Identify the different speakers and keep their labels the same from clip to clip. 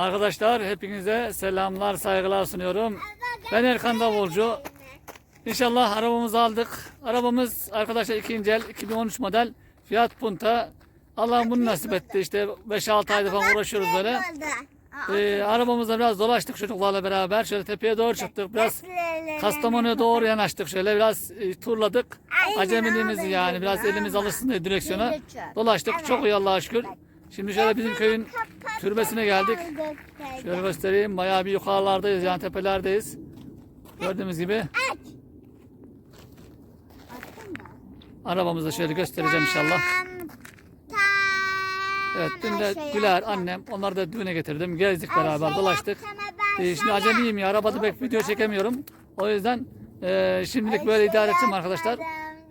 Speaker 1: Arkadaşlar hepinize selamlar, saygılar sunuyorum. Ben Erkan Davulcu. İnşallah arabamızı aldık. Arabamız arkadaşlar ikinci el 2013 model Fiat Punta. Allah bunu nasip etti. İşte 5-6 ayda falan uğraşıyoruz böyle. Ee, arabamızda biraz dolaştık çocuklarla beraber. Şöyle tepeye doğru çıktık. Biraz Kastamonu'ya doğru yanaştık. Şöyle biraz e, turladık. Acemiliğimizi yani biraz elimiz alışsın diye direksiyona. Dolaştık. Çok iyi Allah'a şükür. Şimdi şöyle bizim köyün türbesine geldik. Şöyle göstereyim. Bayağı bir yukarılardayız yani tepelerdeyiz. Gördüğünüz gibi. Arabamızı şöyle göstereceğim inşallah. Evet dün de Güler annem onları da düğüne getirdim. Gezdik beraber dolaştık. Ee, şimdi acemiyim ya arabada pek video çekemiyorum. O yüzden e, şimdilik böyle idare edeceğim arkadaşlar.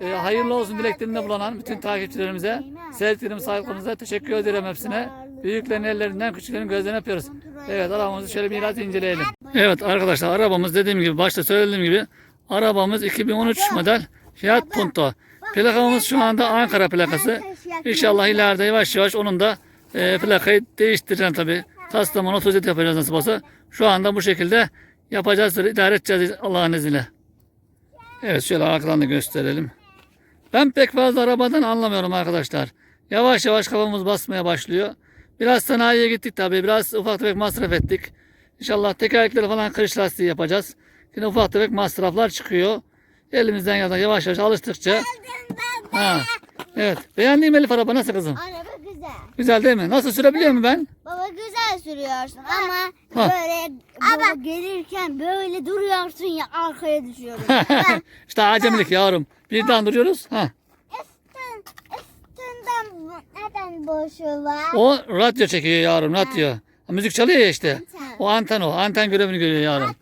Speaker 1: E, hayırlı olsun dileklerinde bulunan bütün takipçilerimize, sevdiklerimize, sahiplerimize teşekkür ederim hepsine. Büyüklerin ellerinden, küçüklerin gözlerinden öpüyoruz. Evet arabamızı şöyle biraz inceleyelim. Evet arkadaşlar arabamız dediğim gibi başta söylediğim gibi arabamız 2013 model Fiat Punto. Plakamız şu anda Ankara plakası. İnşallah ileride yavaş yavaş onun da e, plakayı değiştireceğim tabi. Kastamonu 37 yapacağız nasıl olsa. Şu anda bu şekilde yapacağız, idare edeceğiz Allah'ın izniyle. Evet şöyle arkadan da gösterelim. Ben pek fazla arabadan anlamıyorum arkadaşlar. Yavaş yavaş kafamız basmaya başlıyor. Biraz sanayiye gittik tabi. Biraz ufak tefek masraf ettik. İnşallah tekerlekleri falan kırış lastiği yapacağız. Yine ufak tefek masraflar çıkıyor. Elimizden ya yavaş yavaş alıştıkça. Ha. Evet. Beğendiğim Elif araba nasıl kızım?
Speaker 2: Araba güzel.
Speaker 1: Güzel değil mi? Nasıl sürebiliyor mu ben?
Speaker 2: Baba güzel sürüyorsun ama
Speaker 1: Ha.
Speaker 2: böyle baba gelirken böyle duruyorsun ya arkaya düşüyorum.
Speaker 1: işte acemilik yavrum. Birden duruyoruz. Ha.
Speaker 2: Üstün, üstünden bu- neden boşu var?
Speaker 1: O radyo çekiyor yavrum radyo. Müzik çalıyor ya işte. O anten o. Anten görevini görüyor yavrum.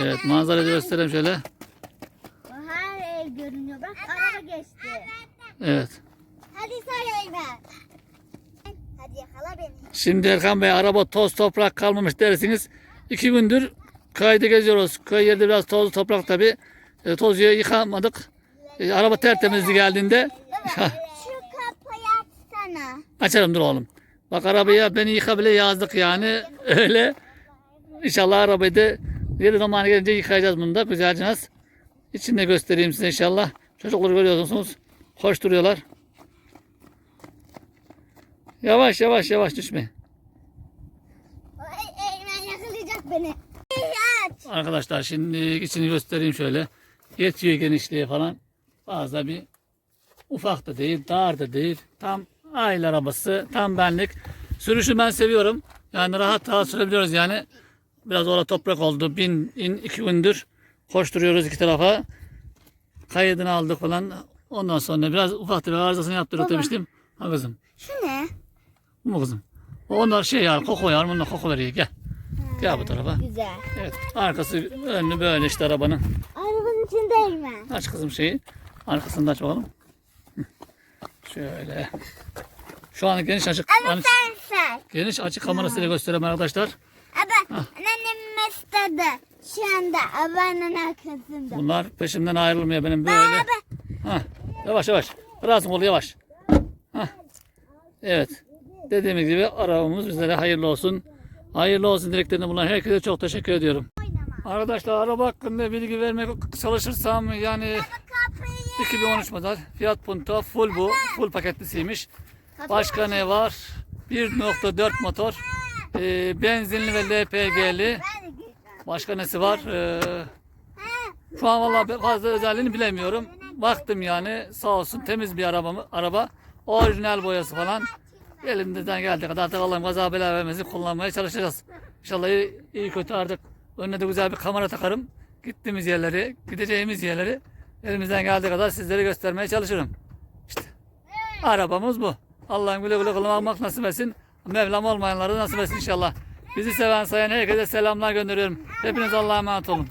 Speaker 1: Evet manzarayı da göstereyim şöyle.
Speaker 2: Her ev görünüyor. Bak araba geçti.
Speaker 1: Evet. Şimdi Erkan Bey araba toz toprak kalmamış dersiniz. İki gündür köyde geziyoruz. Köy yerde biraz toz toprak tabi. E, toz yıkamadık. E, araba tertemizdi geldiğinde.
Speaker 2: Şu kapıyı açsana.
Speaker 1: Açarım dur oğlum. Bak arabaya beni yıka bile yazdık yani. Öyle. İnşallah arabayı da yeri zamanı gelince yıkayacağız bunu da güzelce nasıl. İçinde göstereyim size inşallah. Çocukları görüyorsunuz. Hoş duruyorlar. Yavaş yavaş yavaş düşme.
Speaker 2: Ay, Eymen yakalayacak beni.
Speaker 1: Arkadaşlar şimdi içini göstereyim şöyle. Yetiyor genişliği falan. Fazla bir ufak da değil, dar da değil. Tam aile arabası, tam benlik. Sürüşü ben seviyorum. Yani rahat rahat sürebiliyoruz yani. Biraz orada toprak oldu. Bin, in, iki gündür koşturuyoruz iki tarafa. Kaydını aldık falan. Ondan sonra biraz ufak bir arızasını yaptırdık demiştim. Ha kızım.
Speaker 2: Şu ne?
Speaker 1: Bu mu kızım? Onlar şey yani koko yani. Bunlar koko veriyor. Gel. Gel bu tarafa.
Speaker 2: Güzel.
Speaker 1: Evet. Arkası önlü böyle işte arabanın.
Speaker 2: Arabanın içinde Eymen.
Speaker 1: Aç kızım şeyi. Arkasını da aç bakalım. Şöyle. Şu an geniş açık. Geniş,
Speaker 2: Sen.
Speaker 1: geniş açık kamerasıyla göstereyim arkadaşlar.
Speaker 2: Ama annem mesleğinde. Şu anda abanın arkasında.
Speaker 1: Bunlar peşimden ayrılmıyor benim böyle. Ha. Yavaş yavaş. Biraz kolu yavaş. Ha. Evet. Dediğimiz gibi arabamız bizlere hayırlı olsun. Hayırlı olsun dileklerini bulan herkese çok teşekkür ediyorum. Arkadaşlar araba hakkında bilgi vermek çalışırsam yani 2013 model Fiat Punto full bu. Full paketlisiymiş. Başka ne var? 1.4 motor. Ee, benzinli ve LPG'li. Başka nesi var? Ee, şu an vallahi fazla özelliğini bilemiyorum. Baktım yani sağ olsun temiz bir araba? Araba. Orijinal boyası falan. Elimizden geldiği kadar da Allah'ım kaza bela vermesin kullanmaya çalışacağız. İnşallah iyi, kötü artık önüne de güzel bir kamera takarım. Gittiğimiz yerleri, gideceğimiz yerleri elimizden geldiği kadar sizlere göstermeye çalışırım. İşte arabamız bu. Allah'ım güle güle kullanmak nasip etsin. Mevlam olmayanları nasip etsin inşallah. Bizi seven sayan herkese selamlar gönderiyorum. Hepiniz Allah'a emanet olun.